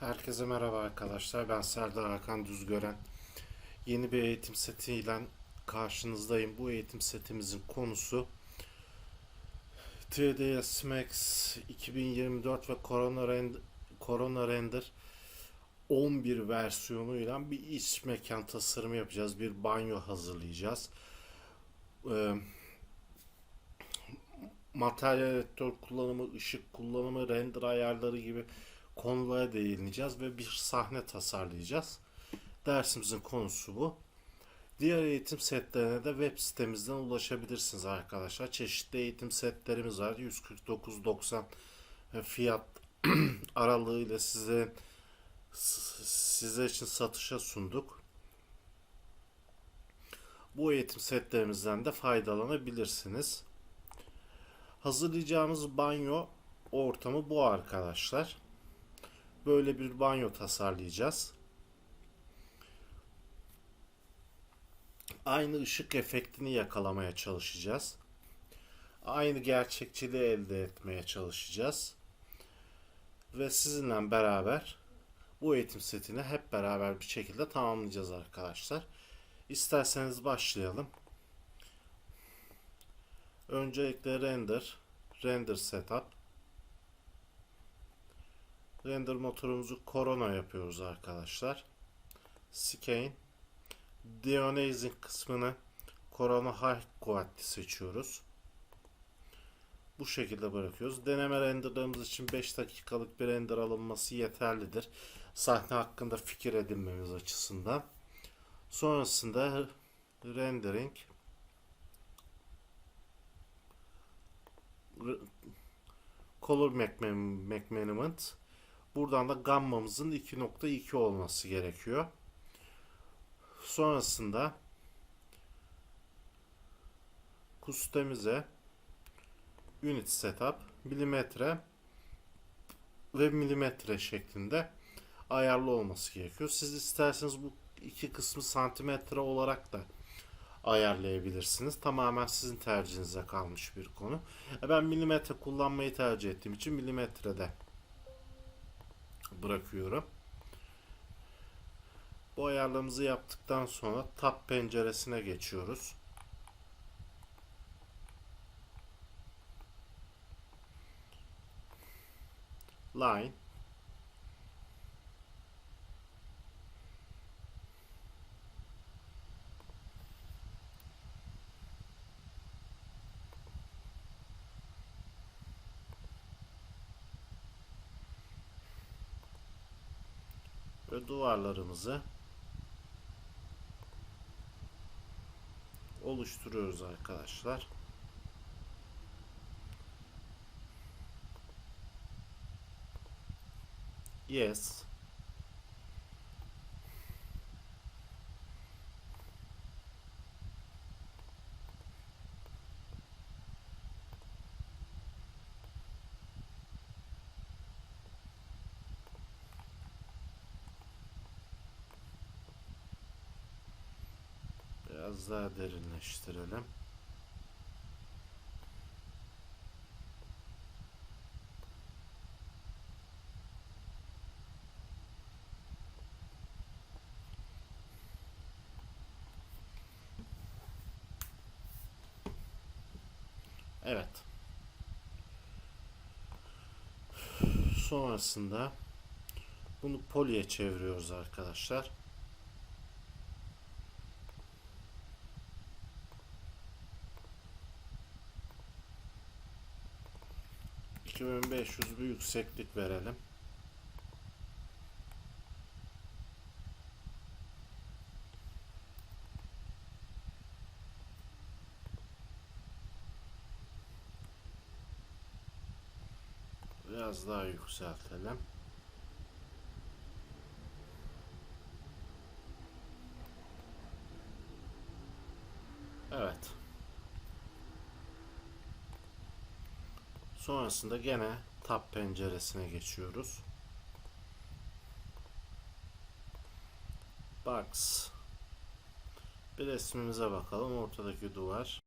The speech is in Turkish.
Herkese merhaba arkadaşlar. Ben Serdar Hakan Düzgören. Yeni bir eğitim setiyle karşınızdayım. Bu eğitim setimizin konusu 3ds Max 2024 ve Corona Render, Corona Render 11 versiyonuyla bir iç mekan tasarımı yapacağız. Bir banyo hazırlayacağız. Ee, materyal editör kullanımı, ışık kullanımı, render ayarları gibi konulara değineceğiz ve bir sahne tasarlayacağız. Dersimizin konusu bu. Diğer eğitim setlerine de web sitemizden ulaşabilirsiniz arkadaşlar. Çeşitli eğitim setlerimiz var. 149.90 fiyat aralığıyla size size için satışa sunduk. Bu eğitim setlerimizden de faydalanabilirsiniz. Hazırlayacağımız banyo ortamı bu arkadaşlar. Böyle bir banyo tasarlayacağız. Aynı ışık efektini yakalamaya çalışacağız. Aynı gerçekçiliği elde etmeye çalışacağız. Ve sizinle beraber bu eğitim setini hep beraber bir şekilde tamamlayacağız arkadaşlar. İsterseniz başlayalım. Öncelikle render, render setup. Render motorumuzu Corona yapıyoruz arkadaşlar. Skein. Deionizing kısmını Corona High Quality seçiyoruz. Bu şekilde bırakıyoruz. Deneme renderlarımız için 5 dakikalık bir render alınması yeterlidir. Sahne hakkında fikir edinmemiz açısından. Sonrasında rendering color management buradan da gammamızın 2.2 olması gerekiyor. Sonrasında kustemize unit setup milimetre ve milimetre şeklinde ayarlı olması gerekiyor. Siz isterseniz bu iki kısmı santimetre olarak da ayarlayabilirsiniz. Tamamen sizin tercihinize kalmış bir konu. E, ben milimetre kullanmayı tercih ettiğim için milimetrede bırakıyorum. Bu ayarlarımızı yaptıktan sonra tab penceresine geçiyoruz. Line duvarlarımızı oluşturuyoruz arkadaşlar. Yes. Biraz daha derinleştirelim. Evet. Sonrasında bunu poliye çeviriyoruz arkadaşlar. 2500 bir yükseklik verelim. Biraz daha yükseltelim. Evet. Sonrasında gene tab penceresine geçiyoruz. Box. Bir resmimize bakalım. Ortadaki duvar.